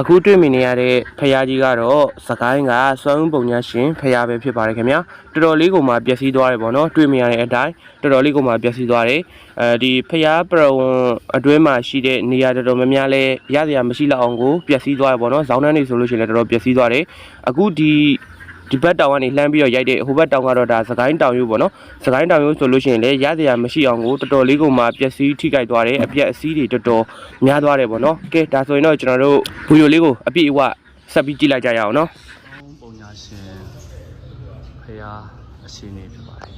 အခုတွေ့မြင်နေရတဲ့ဖရာကြီးကတော့စကိုင်းကစွမ်းဦးပုံညာရှင်ဖရာပဲဖြစ်ပါတယ်ခင်ဗျာတော်တော်လေးကိုမှပျက်စီးသွားတယ်ပေါ့နော်တွေ့မြင်ရတဲ့အတိုင်းတော်တော်လေးကိုမှပျက်စီးသွားတယ်အဲဒီဖရာပရဝံအတွင်းမှာရှိတဲ့နေရာတော်တော်များများလဲရစရာမရှိတော့အောင်ကိုပျက်စီးသွားတယ်ပေါ့နော်ဇောင်းနှန်းနေဆိုလို့ရှိရင်လည်းတော်တော်ပျက်စီးသွားတယ်အခုဒီ ဒီဘက်တောင်ကနေလှမ်းပြီးတော့ရိုက်တဲ့ဟိုဘက်တောင်ကတော့ဒါစကိုင်းတောင်ရိုးပေါ့နော်စကိုင်းတောင်ရိုးဆိုလို့ရှိရင်လည်းရစရာမရှိအောင်ကိုတော်တော်လေးကိုမှပျက်စီးထိခိုက်သွားတယ်အပြက်အစည်းတွေတော်တော်များသွားတယ်ပေါ့နော်ကဲဒါဆိုရင်တော့ကျွန်တော်တို့ဗီဒီယိုလေးကိုအပြည့်အဝဆက်ပြီးကြည့်လိုက်ကြရအောင်နော်ပုံညာရှင်ဖရာအရှင်နေဖြစ်ပါတယ်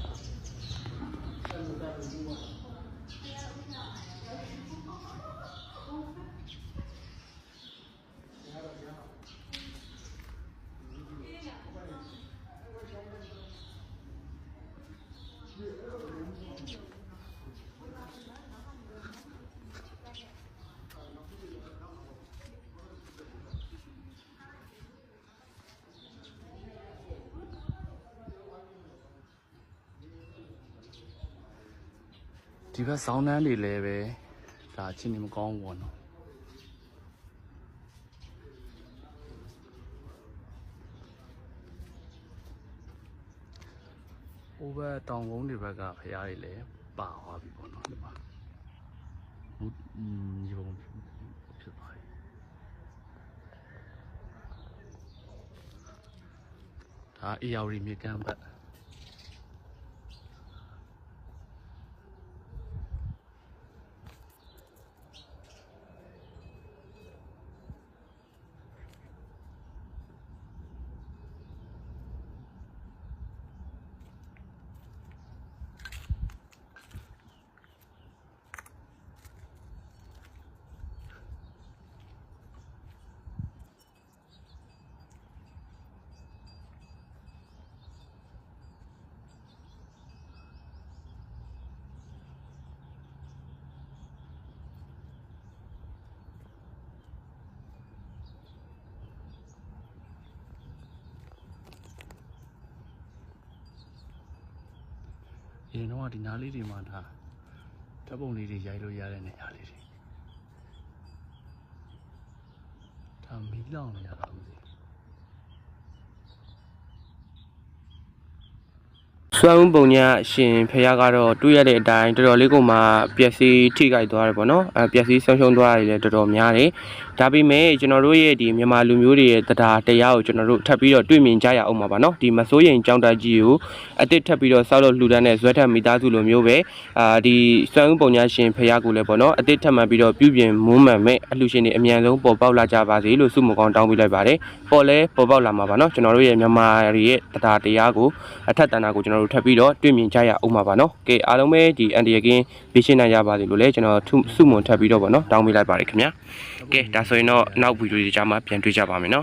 ဒီဘက်ဆောင်းနှန်းတွေလည်းပဲဒါအချင်းနေမကောင်းဘူးပေါ့နော်ဟိုဘက်တောင်ကုန်းတွေဘက်ကဖရားတွေလည်းပါသွားပြီပေါ့နော်ဒီမှာဟိုอืมဒီပုံဖြစ်သွားပြီဒါအေယာဝတီမြေကမ်းဘက် အရင်တော့ကဒီနားလေးတွေမှာဒါဓာတ်ပုံလေးတွေရိုက်လို့ရတဲ့နေရာလေးတွေဒါမီးလောင်နေရတာမသိ စွမ်းဦးပုံညာရှင်ဖះကတော့တွေ့ရတဲ့အတိုင်းတော်တော်လေးကိုမှပျက်စီးထိခိုက်သွားတယ်ပေါ့နော်အဲပျက်စီးဆုံးရှုံးသွားတယ်လည်းတော်တော်များတယ်ဒါပေမဲ့ကျွန်တော်တို့ရဲ့ဒီမြန်မာလူမျိုးတွေရဲ့တရားတရားကိုကျွန်တော်တို့ထပ်ပြီးတော့တွေ့မြင်ကြရအောင်ပါပါနော်ဒီမစိုးရင်ကြောင်းတက်ကြီးကိုအစ်စ်ထပ်ပြီးတော့စောက်လို့လှူဒန်းတဲ့ဇွဲထက်မိသားစုလိုမျိုးပဲအာဒီစွမ်းဦးပုံညာရှင်ဖះကိုလည်းပေါ့နော်အစ်စ်ထပ်မှန်ပြီးတော့ပြုပြင်မွမ်းမံမဲ့အလှူရှင်တွေအမြန်ဆုံးပေါ်ပေါက်လာကြပါစေလို့ဆုမကောင်းတောင်းပေးလိုက်ပါတယ်ပေါ်လဲပေါ်ပေါက်လာမှာပါနော်ကျွန်တော်တို့ရဲ့မြန်မာတွေရဲ့တရားတရားကိုအထက်တန်တာကိုကျွန်တော်တို့ထပ်ပြီးတော့တွေ့မြင်ကြရအောင်ပါပါနော်။ကဲအားလုံးပဲဒီအန်တီယကင်းဗီရှင်းနိုင်ကြပါစေလို့လည်းကျွန်တော်ထုစုမွန်ထပ်ပြီးတော့ပေါ့နော်တောင်းပေးလိုက်ပါတယ်ခင်ဗျာ။ကဲဒါဆိုရင်တော့နောက်ဗီဒီယိုတွေကြားမှာပြန်တွေ့ကြပါမယ်နော်။